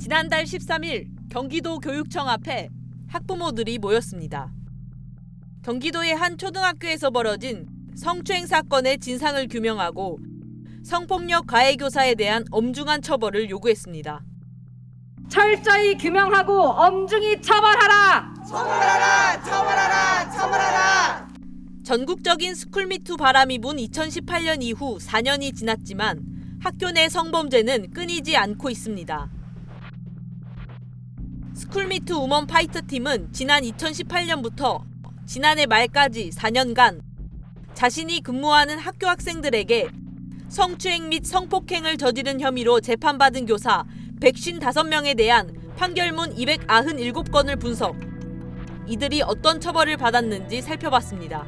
지난달 13일 경기도 교육청 앞에 학부모들이 모였습니다. 경기도의 한 초등학교에서 벌어진 성추행 사건의 진상을 규명하고 성폭력 가해 교사에 대한 엄중한 처벌을 요구했습니다. 철저히 규명하고 엄중히 처벌하라. 처벌하라! 처벌하라! 처벌하라! 전국적인 스쿨미투 바람이 분 2018년 이후 4년이 지났지만 학교 내 성범죄는 끊이지 않고 있습니다. 스쿨미투 우먼 파이터 팀은 지난 2018년부터 지난해 말까지 4년간 자신이 근무하는 학교 학생들에게 성추행 및 성폭행을 저지른 혐의로 재판받은 교사 155명에 대한 판결문 297건을 분석. 이들이 어떤 처벌을 받았는지 살펴봤습니다.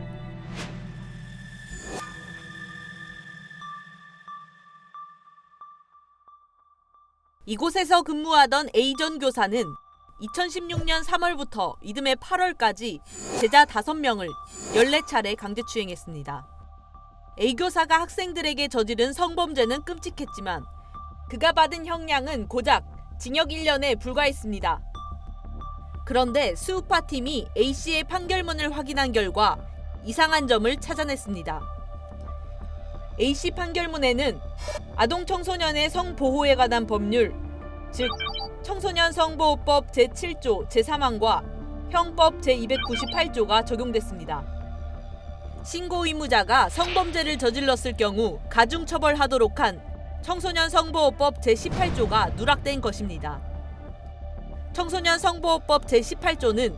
이곳에서 근무하던 A전 교사는 2016년 3월부터 이듬해 8월까지 제자 5명을 14차례 강제추행했습니다. A 교사가 학생들에게 저지른 성범죄는 끔찍했지만 그가 받은 형량은 고작 징역 1년에 불과했습니다. 그런데 수우파팀이 A씨의 판결문을 확인한 결과 이상한 점을 찾아냈습니다. A씨 판결문에는 아동 청소년의 성보호에 관한 법률, 즉 청소년 성보호법 제7조 제3항과 형법 제298조가 적용됐습니다. 신고 의무자가 성범죄를 저질렀을 경우 가중 처벌하도록 한 청소년 성보호법 제18조가 누락된 것입니다. 청소년 성보호법 제18조는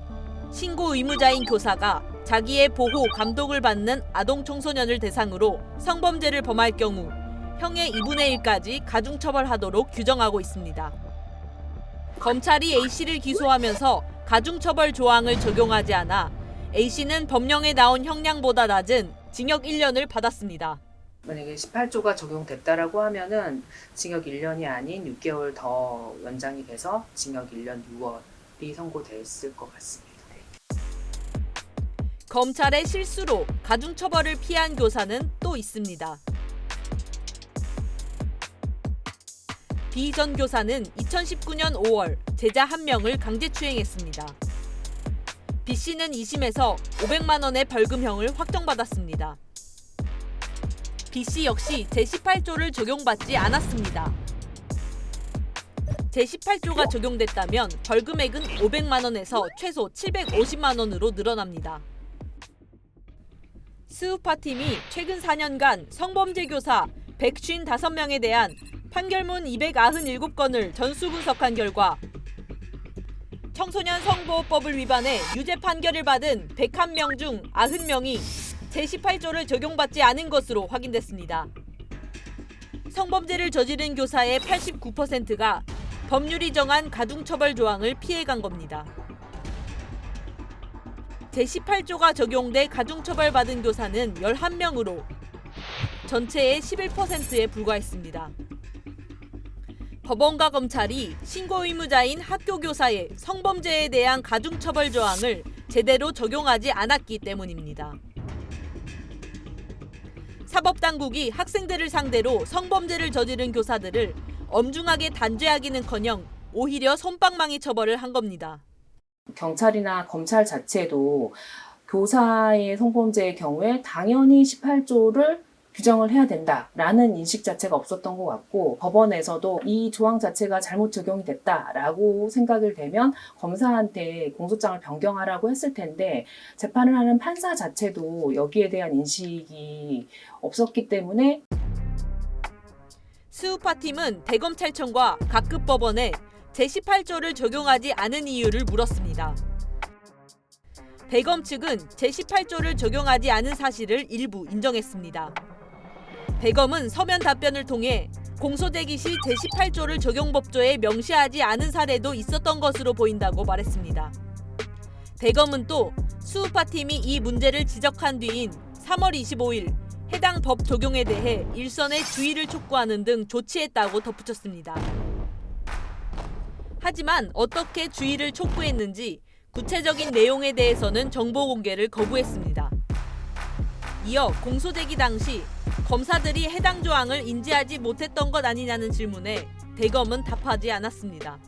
신고 의무자인 교사가 자기의 보호, 감독을 받는 아동 청소년을 대상으로 성범죄를 범할 경우 형의 2분의 1까지 가중 처벌하도록 규정하고 있습니다. 검찰이 A씨를 기소하면서 가중 처벌 조항을 적용하지 않아 A씨는 법령에 나온 형량보다 낮은 징역 1년을 받았습니다. 만약에 18조가 적용됐다라고 하면은 징역 1년이 아닌 6개월 더 연장이 돼서 징역 1년 6월이 선고됐을 것 같습니다. 네. 검찰의 실수로 가중 처벌을 피한 교사는 또 있습니다. B 전 교사는 2019년 5월 제자 한 명을 강제 추행했습니다. B 씨는 2심에서 500만 원의 벌금형을 확정받았습니다. B 씨 역시 제18조를 적용받지 않았습니다. 제18조가 적용됐다면 벌금액은 500만 원에서 최소 750만 원으로 늘어납니다. 스우파 팀이 최근 4년간 성범죄 교사 155명에 대한 판결문 297건을 전수 분석한 결과 청소년 성보호법을 위반해 유죄 판결을 받은 101명 중 90명이 제18조를 적용받지 않은 것으로 확인됐습니다. 성범죄를 저지른 교사의 89%가 법률이 정한 가중처벌 조항을 피해간 겁니다. 제18조가 적용돼 가중처벌 받은 교사는 11명으로 전체의 11%에 불과했습니다. 법원과 검찰이 신고 의무자인 학교 교사의 성범죄에 대한 가중처벌 조항을 제대로 적용하지 않았기 때문입니다. 사법당국이 학생들을 상대로 성범죄를 저지른 교사들을 엄중하게 단죄하기는커녕 오히려 솜방망이 처벌을 한 겁니다. 경찰이나 검찰 자체도 교사의 성범죄의 경우에 당연히 18조를 규정을 해야 된다라는 인식 자체가 없었던 것 같고 법원에서도 이 조항 자체가 잘못 적용이 됐다라고 생각을 되면 검사한테 공소장을 변경하라고 했을 텐데 재판을 하는 판사 자체도 여기에 대한 인식이 없었기 때문에 스우파팀은 대검찰청과 각급 법원에 제18조를 적용하지 않은 이유를 물었습니다. 대검 측은 제18조를 적용하지 않은 사실을 일부 인정했습니다. 대검은 서면 답변을 통해 공소제기 시 제18조를 적용법조에 명시하지 않은 사례도 있었던 것으로 보인다고 말했습니다. 대검은 또 수우파팀이 이 문제를 지적한 뒤인 3월 25일 해당 법 적용에 대해 일선의 주의를 촉구하는 등 조치했다고 덧붙였습니다. 하지만 어떻게 주의를 촉구했는지 구체적인 내용에 대해서는 정보 공개를 거부했습니다. 이어 공소제기 당시 검사들이 해당 조항을 인지하지 못했던 것 아니냐는 질문에 대검은 답하지 않았습니다.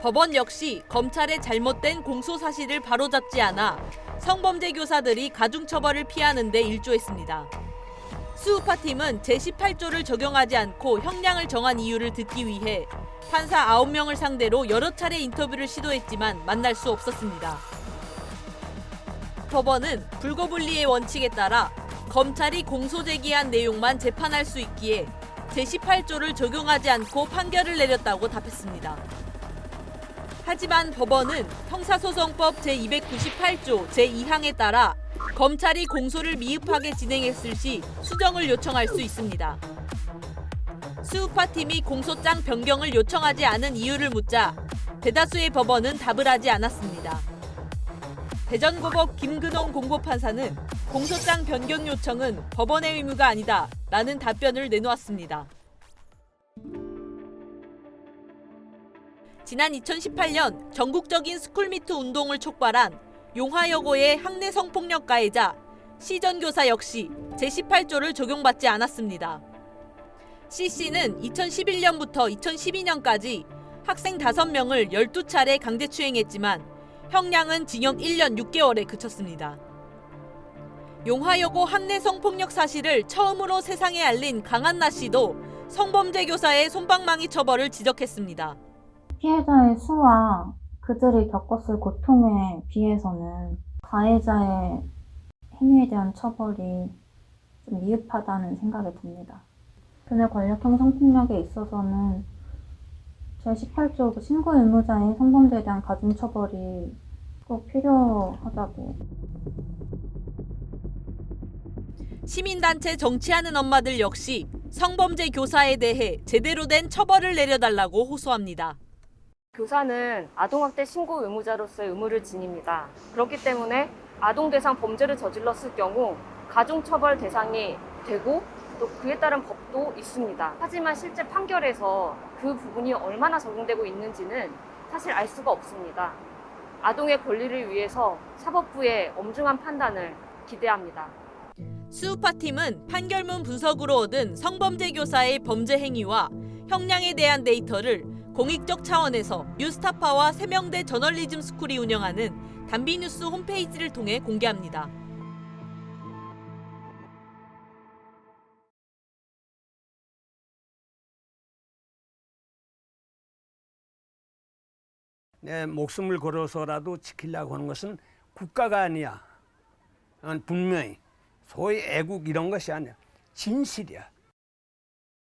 법원 역시 검찰의 잘못된 공소 사실을 바로잡지 않아 성범죄 교사들이 가중처벌을 피하는 데 일조했습니다. 수우파팀은 제18조를 적용하지 않고 형량을 정한 이유를 듣기 위해 판사 9명을 상대로 여러 차례 인터뷰를 시도했지만 만날 수 없었습니다. 법원은 불거분리의 원칙에 따라 검찰이 공소 제기한 내용만 재판할 수 있기에 제18조를 적용하지 않고 판결을 내렸다고 답했습니다. 하지만 법원은 형사소송법 제298조 제2항에 따라 검찰이 공소를 미흡하게 진행했을 시 수정을 요청할 수 있습니다. 수우파팀이 공소장 변경을 요청하지 않은 이유를 묻자 대다수의 법원은 답을 하지 않았습니다. 대전고법 김근홍 공보판사는 공소장 변경 요청은 법원의 의무가 아니다 라는 답변을 내놓았습니다. 지난 2018년 전국적인 스쿨미트 운동을 촉발한 용화여고의 학내 성폭력 가해자 시전 교사 역시 제18조를 적용받지 않았습니다. C씨는 2011년부터 2012년까지 학생 5명을 12차례 강제추행했지만 형량은 징역 1년 6개월에 그쳤습니다. 용화여고 학내 성폭력 사실을 처음으로 세상에 알린 강한나 씨도 성범죄 교사의 솜방망이 처벌을 지적했습니다. 피해자의 수와 그들이 겪었을 고통에 비해서는 가해자의 행위에 대한 처벌이 좀 미흡하다는 생각이 듭니다. 교내 권력형 성폭력에 있어서는 제18조 그 신고 의무자의 성범죄에 대한 가중처벌이 꼭 필요하다고 시민단체 정치하는 엄마들 역시 성범죄 교사에 대해 제대로 된 처벌을 내려달라고 호소합니다. 교사는 아동학대 신고 의무자로서의 의무를 지닙니다. 그렇기 때문에 아동 대상 범죄를 저질렀을 경우 가중처벌 대상이 되고 또 그에 따른 법도 있습니다. 하지만 실제 판결에서 그 부분이 얼마나 적용되고 있는지는 사실 알 수가 없습니다. 아동의 권리를 위해서 사법부의 엄중한 판단을 기대합니다. 수우파팀은 판결문 분석으로 얻은 성범죄 교사의 범죄 행위와 형량에 대한 데이터를 공익적 차원에서 뉴스타파와 세명대 저널리즘 스쿨이 운영하는 단비뉴스 홈페이지를 통해 공개합니다. 내 목숨을 걸어서라도 지키려고 하는 것은 국가가 아니야. 분명히 소위 애국 이런 것이 아니야. 진실이야.